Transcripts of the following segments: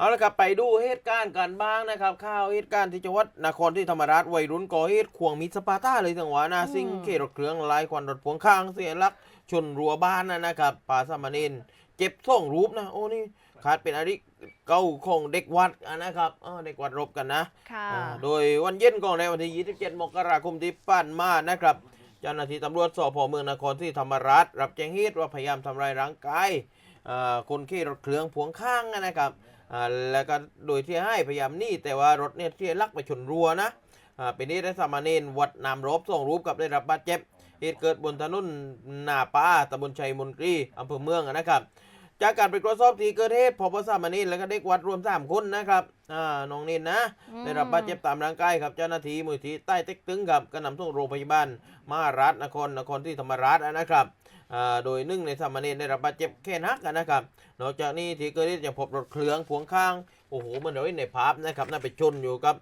เอาละครับไปดูเหตุการณ์กันบ้างนะครับข่าวเหตุการณ์ที่จังหวัดนครที่ธรรมราชวัยรุ่นก่อเหตุควงมีดสปาร์ต้าเลยจังหวะนาซิงอืมเขรถเครื่องไล่ควันรถพวงข้างเสียหลัก ชนรั้วบ้านนะนะครับปาสามเณรเจ็บส่งรูปนะโอ้นี่ขาดเป็นอริเก่าของเด็กวัดอะนะครับอ้าวเด็กวัดรบกันนะค่ะอ่าโดยวันเย็นของในวันที่ 27 มกราคมที่ผ่านมานะครับเจ้าหน้าที่ตำรวจสพเมืองนครที่ธรรมราชรับแจ้งเหตุว่าพยายามทำลายร่างกายอ่าคนขี่รถเครื่องพวงข้างนะครับ อ่าแล้วก็โดยที่ให้พยายามหนี่แต่ว่ารถเนี่ยที่ลักไปชนรั้วนะอ่าเป็นเหตุให้สามเณรวัดนามรบส่งรูปกับได้รับบาดเจ็บเหตุเกิดบนถนนนาป้าตำบลชัยมนตรีอำเภอเมืองนะครับจากการไปตรวจสอบที่เกิดเหตุพบว่าสามเณรและก็เด็กวัดรวมสามคนนะครับอ่าน้องนินนะอืมได้รับบาดเจ็บตามร่างกายครับ เจ้าหน้าที่มูลที่ใต้เต็กตึงครับก็นำส่งโรงพยาบาลมหาราชนครนครที่ธรรมราชนะครับอ่า โดยหนึ่งในสามเณรได้รับบาดเจ็บแค่นักกันนะครับ นอกจากนี้ที่เกิดเหตุยังพบรถเครื่องพวงข้าง โอ้โหมันเราเห็นในภาพนะครับน่าไปชนอยู่กับ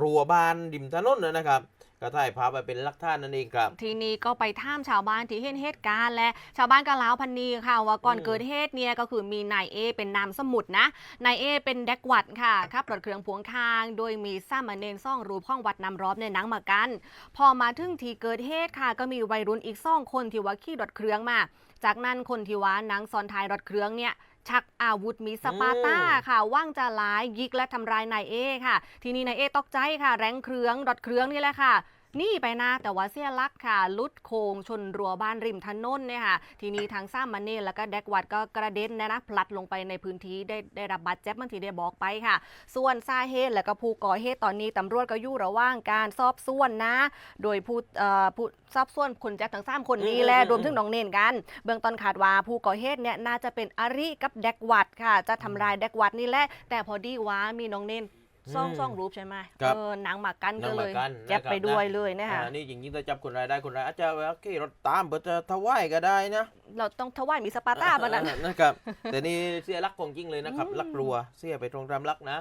รั้วบ้านดิมถนนนะครับ ก็ถ่ายภาพไว้เป็นลักฐานนั่นเองครับ ทีนี้ก็ไปท่ามชาวบ้านที่เห็นเหตุการณ์และชาวบ้านก็เล่าพันนีค่ะว่าก่อนเกิดเหตุเนี่ยก็คือมีนายเอเป็นนามสมุดนะนายเอเป็นเด็กวัดค่ะขับรถเครื่องพวงคาง โดยมีซ้ำเนนซ่องรูปห้องวัดนำรอบในนังมากัน พอมาถึงที่เกิดเหตุค่ะ ก็มีวัยรุ่นอีกสองคนที่ว่าขี่รถเครื่องมา จากนั้นคนที่ว่านังซ้อนท้ายรถเครื่องเนี่ย ชักอาวุธมีสปาร์ต้าอืมค่ะ ว่างจะหลายยิกและทำร้ายนายเอค่ะ ทีนี้นายเอตกใจค่ะ แรงเครื่องรถเครื่องนี่แหละค่ะห นี่ไปนะแต่ว่าเสียหลักค่ะ ลุดโค้งชนรั้วบ้านริมถนนเนี่ยค่ะ ทีนี้ทางซ้ำมันนี่แล้วก็แดกวัดก็กระเด็นนะนะพลัดลงไปในพื้นที่ได้ได้รับบาดเจ็บบางทีได้บอกไปค่ะ ส่วนสาเหตุและก็ผู้ก่อเหตุตอนนี้ตำรวจก็อยู่ระหว่างการสอบสวนนะ โดยผู้เอ่อผู้สอบสวนคนแจ็คทั้งสามคนนี้แหละอืมรวมถึงน้องเนนกัน เบื้องต้นคาดว่าผู้ก่อเหตุเนี่ยน่าจะเป็นอริกับแดกวัดค่ะ จะทำลายแดกวัดนี่แหละแต่พอดีว่ามีน้องเนน ซ่องอืมซ่องรูปใช่ไหมครับ เออหนังหมากันหนัก็งหเลมายกันแจ็บนะครับไปด้วยเลยนะคะอ่านี่จริงๆถ้าจับคนร้ายได้คนร้ายอาจจะว่าขี่รถตามเพื่อจะถวายก็ได้นะเราต้องถวายมีสปาร์ต้ามานั้น นะครับ แต่นี่เสียรักของจริงเลยนะครับอืมรักรัวเสียไปตรงตามรักนะ